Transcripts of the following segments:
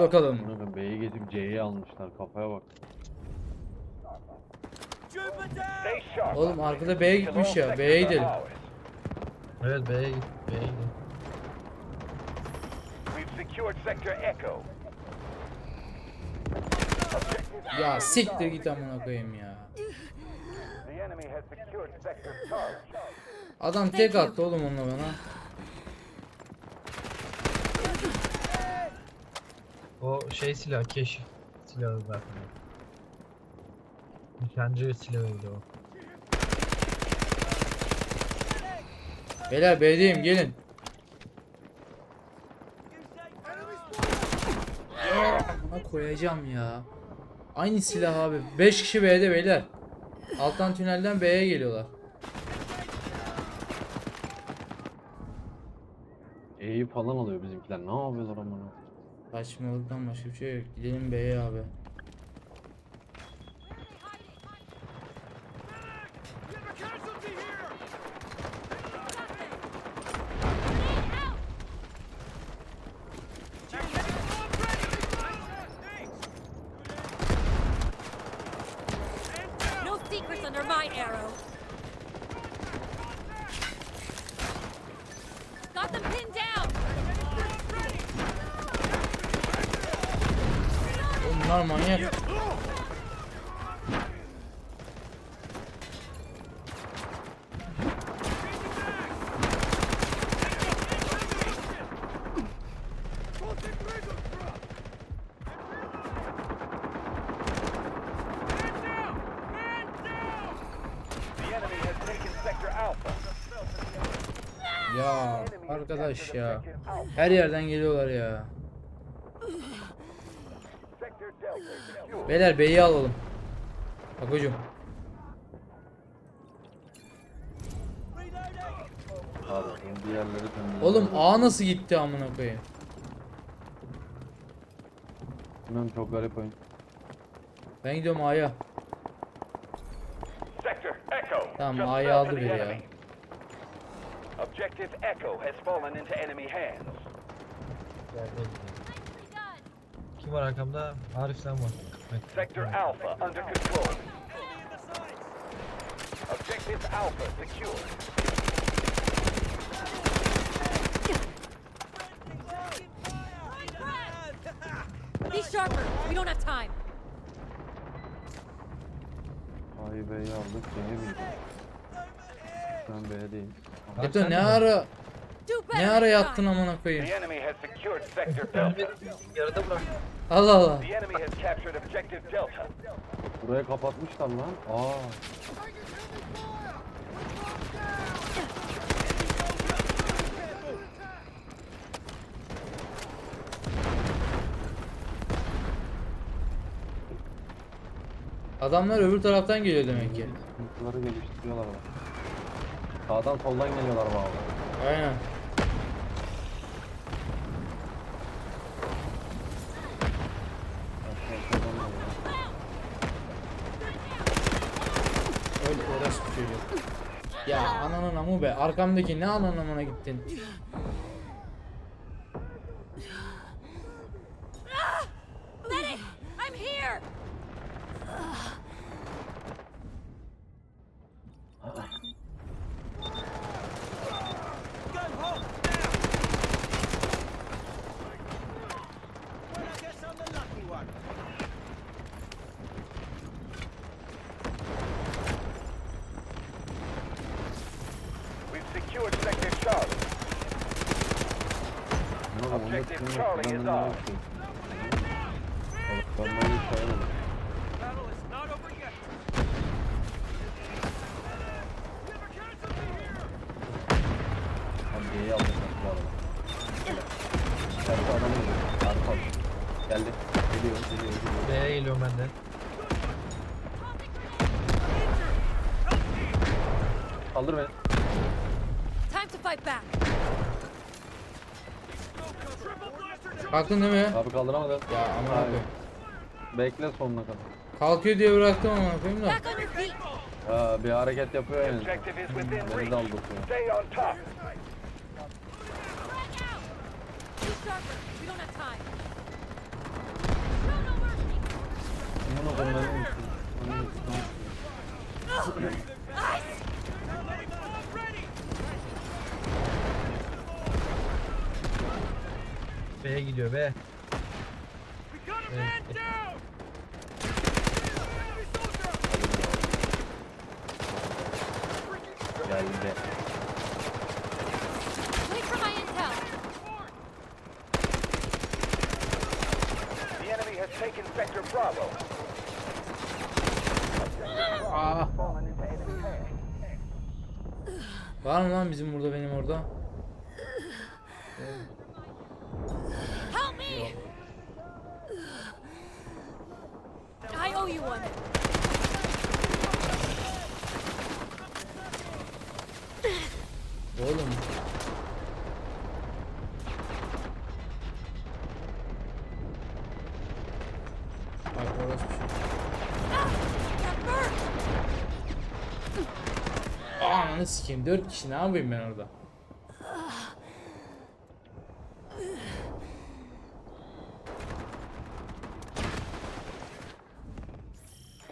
Hadi bakalım. Bunu B'ye gidip C'yi almışlar kafaya bak. Oğlum arkada B'ye gitmiş ya. B'ye gidelim. Evet B'ye git. B'ye git. Ya siktir git amına koyayım ya. Adam tek attı oğlum onunla bana. O şey silah keşif silahı zaten. Nişancı silahıydı o. Beyler B'deyim gelin. Buna koyacağım ya. Aynı silah abi. 5 kişi B'de beyler. Alttan tünelden B'ye geliyorlar. E'yi falan alıyor bizimkiler. Ne yapıyorlar amına? Saçmalıktan başka bir şey yok. Gidelim B'ye abi. No secrets under my arrow. Bunlar manyak. Ya arkadaş ya. Her yerden geliyorlar ya. Sector Delta secured. Beyler B'yi alalım. Bak hocam. Diğerleri. Oğlum A nasıl gitti amına koyayım? Bilmem çok garip oyun. Ben gidiyorum A'ya. Sector Echo. Tamam, just A'yı fell aldı to the biri ya. enemy. Objective Echo has fallen into enemy hands. Kim var arkamda? Arif sen var. Evet. Sector Alpha under control. Objective Alpha secured. Be sharper. We don't have time. A'yı B'yi aldık. C'ye gidiyor? Ben B'deyim. Eto sen ne ara ne ara yattın amına koyayım? The enemy has secured sector Delta. yarıda bırak. Allah Allah. The enemy has captured objective Delta. Buraya kapatmışlar lan. Aa. Adamlar öbür taraftan geliyor demek ki. Sıkıntıları geliştiriyorlar bak. Sağdan soldan geliyorlar bağlı. Aynen. Çocuk. Ya ananın amı be. Arkamdaki ne ananın amına gittin? Medic! I'm here! We've secured sector Charlie. Ne oldu? Objective Onu Charlie is off. yapıyor. Ben böyle sayamadım. Abi C'yi aldık bu arada. İçeride adam geliyor. Arka. Geldi. Geliyor, geliyor, geliyor. B'ye geliyorum ben de. Kaldır beni. Time to fight back. Kalktın değil mi? Abi kaldıramadı. Ya aman abi. Bekle sonuna kadar. Kalkıyor diye bıraktım ama yapayım da. Back on your feet. Ha, bir hareket yapıyor yani. Beni de aldatıyor. Stay on top. Back out. Too sharper. We don't have time. Show no mercy. Bunu konuların üstüne. Enemy has taken Sector Bravo. Aa. Hands. Var mı lan bizim burada benim orada? Owe you one. Oğlum. Bak orası bir şey. Aa ananı sikeyim. Dört kişi ne yapayım ben orada?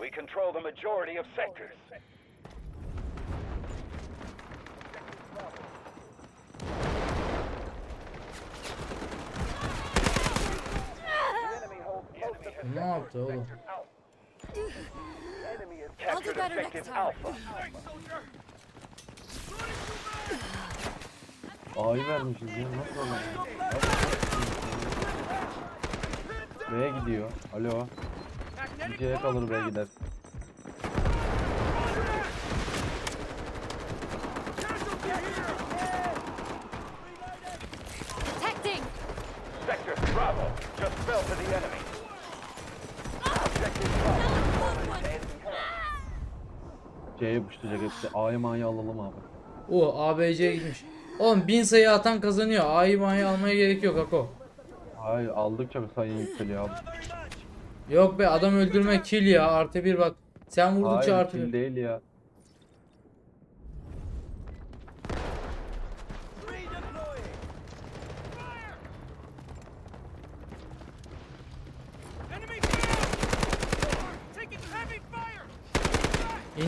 We control the majority of sectors. Ne yaptı oğlum? I'll do better next time. A'yı vermişiz ya. Nasıl olur? B'ye gidiyor. Alo. C'ye kalır B'ye gider. Detecting! Sector Bravo just fell to the enemy. Objective Bravo fallen into enemy C'ye puşlayacak hepsi. A'yı Ma'yı alalım abi. O ABC'ye gitmiş. Oğlum bin sayı atan kazanıyor. A'yı Ma'yı almaya gerek yok Ako. Hayır aldıkça sayı yükseliyor abi. Yok be adam öldürme kill ya. Artı bir bak. Sen vurdukça Hayır artı kill bir. değil ya. İndi yeni. Sector Delta under control. Objective Delta is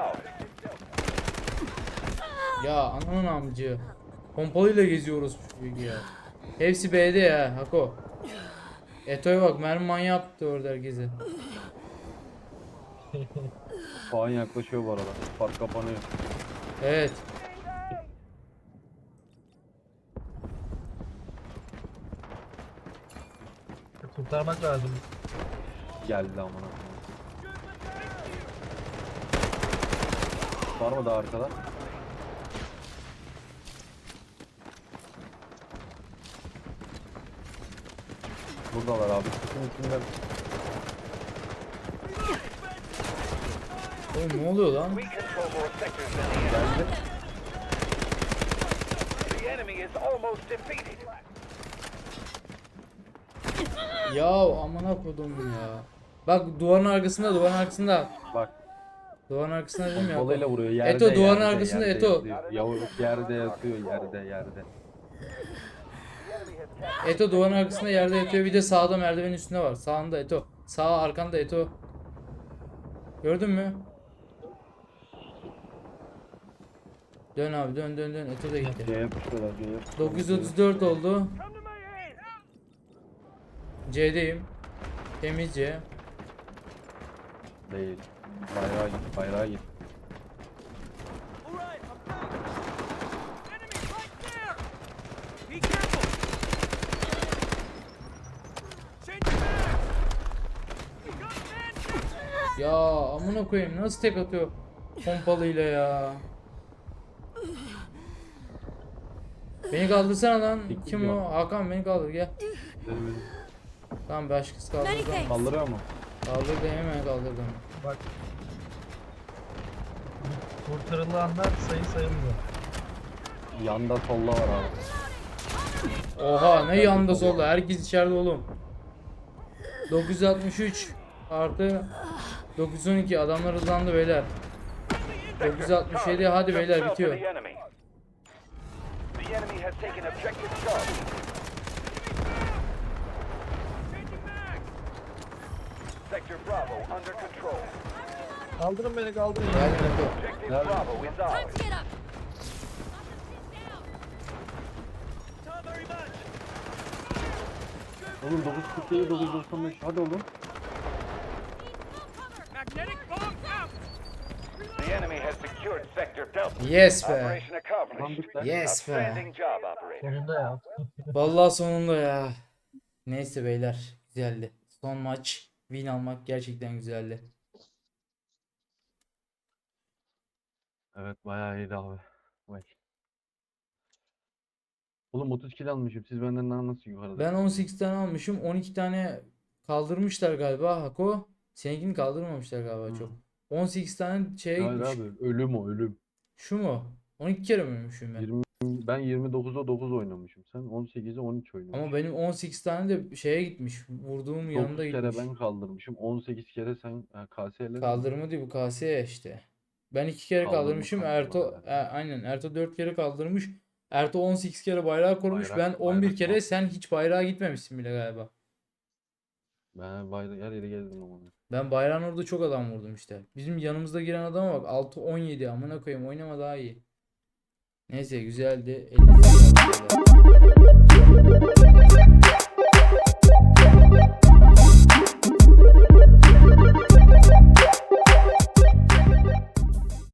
ours. Ya ananın amcı. Pompalıyla geziyoruz ya. Hepsi B'de ya Hako. Eto'ya bak mermi manyağı yaptı orada herkese. Puan yaklaşıyor bu arada. Fark kapanıyor. Evet. Kurtarmak lazım. Geldi amına. koyayım. Var mı daha arkada? Buradalar abi. Kutunun içinden Oğlum ne oluyor lan? Geldi. The enemy is almost defeated. Ya amına kodum ya. Bak duvarın arkasında duvarın arkasında. Bak Duvarın arkasında dedim ya. kolayla vuruyor. Yerde, Eto duvarın yerde, arkasında yerde Eto. yatıyor. Yavurluk yerde yatıyor. Yerde yerde. Eto duvarın arkasında yerde yatıyor. Bir de sağda merdivenin üstünde var. Sağında Eto. Sağ arkanda Eto. Gördün mü? Dön abi dön dön dön. Eto da gitti. C'ye puşluyorlar. C'ye puşluyorlar. 934 oldu. C'deyim. Temiz C. Değil. Bayrağa git. Bayrağa git. Ya amına koyayım nasıl tek atıyor pompalıyla ya. Beni kaldırsana lan. Kim o? Hakan beni kaldır gel. Tamam başkası kaldırdı. Kaldırıyor mu? Kaldırdı hemen kaldırdım. Bak. Kurtarılanlar sayı sayılmıyor. Yanda solda var abi. Oha ne yanda solda herkes içeride oğlum. 963 artı 912 adamlar hızlandı beyler. 967 hadi beyler bitiyor. the enemy. The The enemy has taken objective Charlie. Sector Bravo under control. Kaldırın beni kaldırın. Gel Hako. Objective? Bravo is Time ours. to get up. Oğlum 947 995 hadi oğlum. The enemy has secured Sector Delta. Yes be. Operation accomplished. Lan Yes be. Outstanding job, operator. Sonunda ya. Vallahi sonunda ya. Neyse beyler güzeldi. Son maç win almak gerçekten güzeldi. Evet bayağı iyiydi abi. Vay. Oğlum 30 kill almışım. Siz benden daha nasıl yukarıda? Ben 18 tane almışım. 12 tane kaldırmışlar galiba Hako. Seninkini kaldırmamışlar galiba Hı. çok. 18 tane şeye Hayır gitmiş. abi ölüm o ölüm. Şu mu? 12 kere mi ölmüşüm ben? 20, ben 29'a 9 oynamışım. Sen 18'e 13 oynamışsın. Ama benim 18 tane de şeye gitmiş. Vurduğum 9 yanında kere gitmiş. ben kaldırmışım. 18 kere sen KS'le Kaldırma değil bu KS işte. Ben 2 kere Kaldırma kaldırmışım. Erto e, aynen Erto 4 kere kaldırmış. Erto 18 kere bayrağı korumuş. Bayrak- ben 11 bayrak kere var. sen hiç bayrağa gitmemişsin bile galiba. Ben bayrağı her yere gezdim ama. Ben bayrağın orada çok adam vurdum işte. Bizim yanımızda giren adama bak 6-17 amına koyayım oynama daha iyi. Neyse güzeldi. Elinize sağlık beyler.